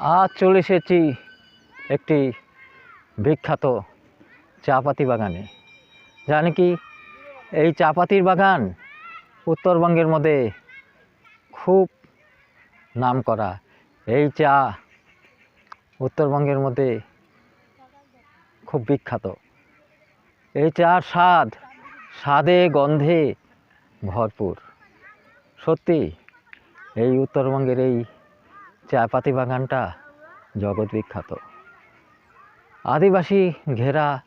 আজ চলে এসেছি একটি বিখ্যাত চা পাতি বাগানে। জানি কি, এই চা পাতির বাগান উত্তরবঙ্গের মধ্যে খুব নাম করা এই চা উত্তরবঙ্গের মধ্যে খুব বিখ্যাত। এই চার স্বাদ, স্বাদে, গন্ধে ভরপুর। সত্যি, এই উত্তরবঙ্গের এই চা পাতি বাগানটা জগৎ বিখ্যাত। আদিবাসী ঘেরা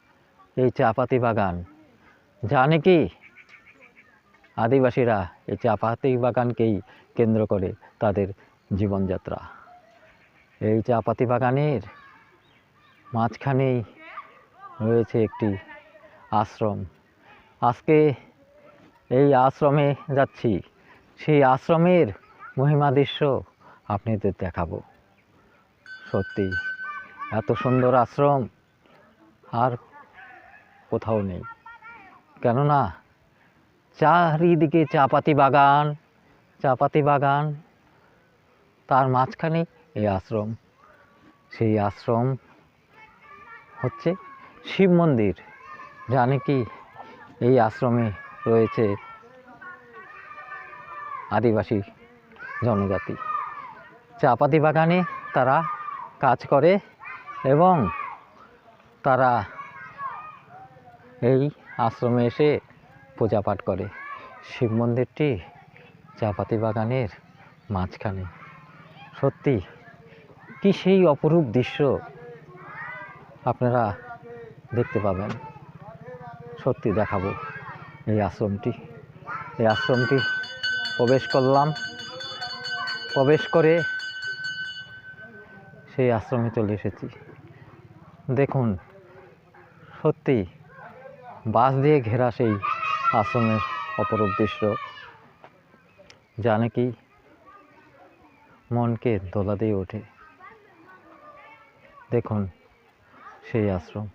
এই চা পাতি বাগান, জানে কি? আদিবাসীরা এই চা পাতি বাগানকেই কেন্দ্র করে তাদের জীবনযাত্রা। এই চা পাতি বাগানের মাঝখানেই রয়েছে একটি আশ্রম। আজকে এই আশ্রমে যাচ্ছি। সেই আশ্রমের মহিমা দৃশ্য আপনাদের দেখাবো। সত্যি, এত সুন্দর আশ্রম আর কোথাও নেই। কেননা চারিদিকে চা পাতি বাগান চা পাতি বাগান, তার মাঝখানে এই আশ্রম। সেই আশ্রম হচ্ছে শিব মন্দির। যা নাকি এই আশ্রমে রয়েছে আদিবাসী জনজাতি। চা পাতি বাগানে তারা কাজ করে এবং তারা এই আশ্রমে এসে পূজা পাঠ করে। শিব মন্দিরটি চা পাতি বাগানের মাঝখানে। সত্যি, কি সেই অপরূপ দৃশ্য আপনারা দেখতে পাবেন। সত্যি দেখাবো এই আশ্রমটি। এই আশ্রমটি প্রবেশ করলাম। প্রবেশ করে সেই আশ্রমে চলে এসেছি। দেখুন, সত্যি বাঁশ দিয়ে ঘেরা সেই আশ্রমের অপরূপ দৃশ্য। যা নাকি মনকে দোলা দিয়ে ওঠে। দেখুন সেই আশ্রম।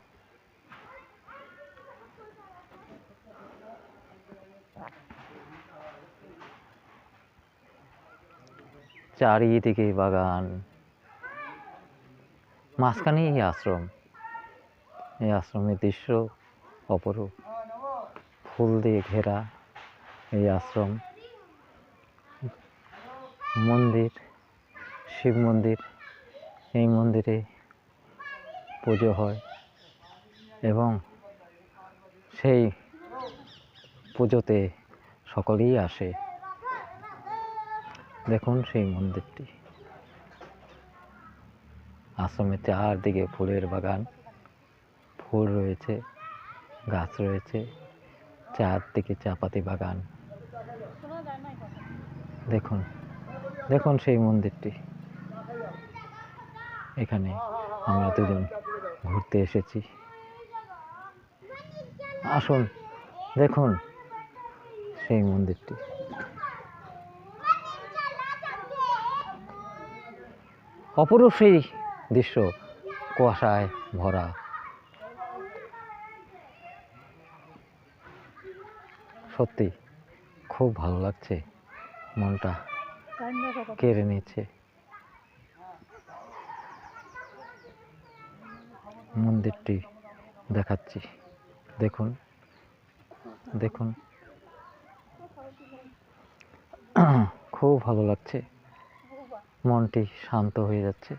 চারিদিকে বাগান মাঝখানেই এই আশ্রম। এই আশ্রমের দৃশ্য অপরূপ। ফুল দিয়ে ঘেরা এই আশ্রম। মন্দির, শিব মন্দির, এই মন্দিরে পুজো হয় এবং সেই পুজোতে সকলেই আসে। দেখুন সেই মন্দিরটি। আশ্রমের চারদিকে ফুলের বাগান। ফুল রয়েছে, গাছ রয়েছে, চারদিকে চাপাতি বাগান। দেখুন দেখুন সেই মন্দিরটি। এখানে আমরা দুজন ঘুরতে এসেছি। আসুন, দেখুন সেই মন্দিরটি। অপরূপ সেই দৃশ্য কুয়াশায় ভরা। সত্যি, খুব ভালো লাগছে মনটা কেড়ে নিচ্ছে। মন্দিরটি দেখাচ্ছি। দেখুন দেখুন। খুব ভালো লাগছে। মনটি শান্ত হয়ে যাচ্ছে।